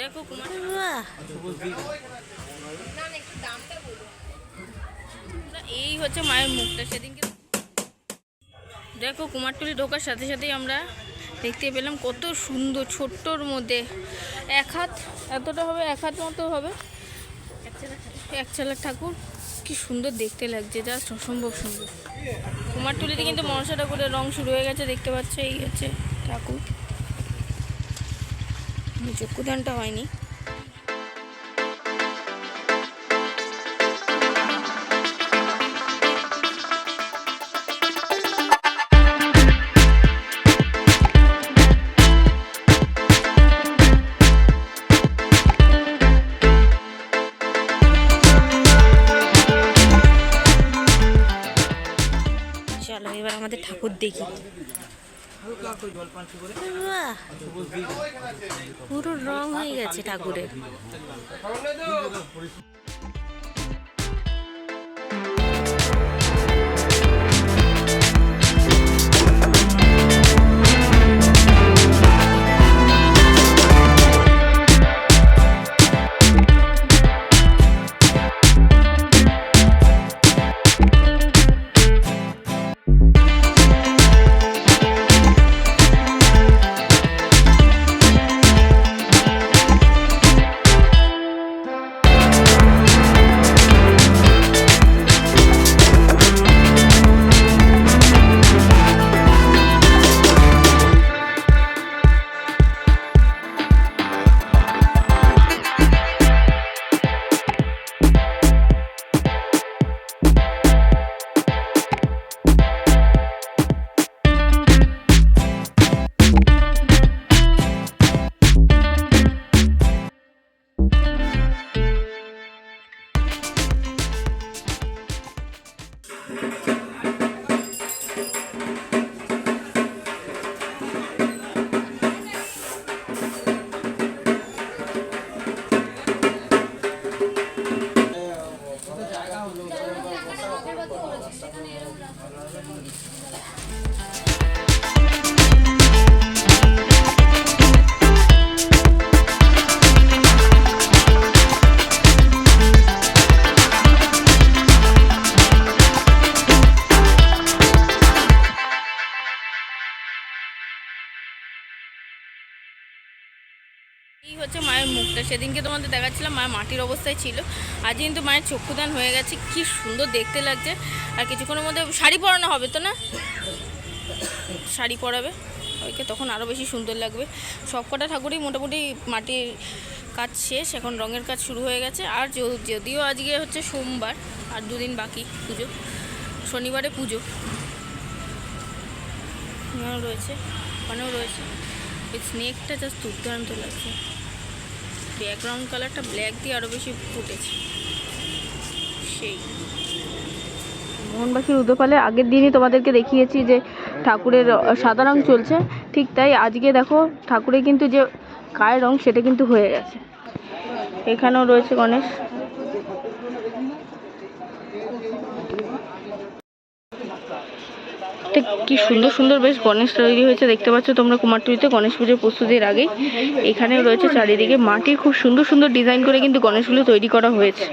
দেখো কুমার। এই হচ্ছে মায়ের মুখটা, সেদিনকে দেখো কুমারটুলি ঢোকার সাথে সাথেই আমরা দেখতে পেলাম কত সুন্দর ছোট্টর মধ্যে। এক হাত, এতটা হবে, এক হাত মতো হবে। এক চালার ঠাকুর, কি সুন্দর দেখতে লাগছে জাস্ট অসম্ভব সুন্দর। কুমারটুলিতে কিন্তু মনসা ঠাকুরের রং শুরু হয়ে গেছে, দেখতে পাচ্ছ, এই হচ্ছে ঠাকুর। চক্ষুদানটা হয়নি চলো এবার আমাদের ঠাকুর দেখি! পুরো রং হয়ে গেছে ঠাকুরের। এই হচ্ছে মায়ের মুখটা। সেদিনকে তোমাদের দেখাচ্ছিলাম মায়ের মাটির অবস্থায় ছিল। আজ কিন্তু মায়ের চক্ষুদান হয়ে গেছে, কি সুন্দর দেখতে লাগছে। আর কিছুক্ষণের মধ্যে শাড়ি পরানো হবে তো না? শাড়ি পরাবে, ওইকে তখন আরও বেশি সুন্দর লাগবে। সব কটা ঠাকুরই মোটামুটি মাটির কাজ শেষ, এখন রঙের কাজ শুরু হয়ে গেছে। আর যদিও আজকে হচ্ছে সোমবার, আর দুদিন বাকি পুজো, শনিবারে পুজো। রয়েছে, ওখানেও রয়েছে। স্নেকটা জাস্ট দুর্দান্ত লাগছে। ব্যাকগ্রাউন্ড কালারটা ব্ল্যাক দিয়ে আরও বেশি ফুটেছে। সেই। মোহনবাসীর উদোপালে আগের দিনই তোমাদেরকে দেখিয়েছি যে ঠাকুরের সাদা রং চলছে। ঠিক তাই আজকে দেখো ঠাকুরের কিন্তু যে গায়ের রং সেটা কিন্তু হয়ে গেছে। এখানেও রয়েছে গণেশ। ঠিক কি সুন্দর সুন্দর বেশ গণেশ তৈরি হয়েছে। দেখতে পাচ্ছ তোমরা কুমারটুলিতে গণেশ পুজোর প্রস্তুতির আগে। এখানে রয়েছে চারিদিকে মাটির খুব সুন্দর সুন্দর ডিজাইন করে কিন্তু গণেশগুলো তৈরি করা হয়েছে।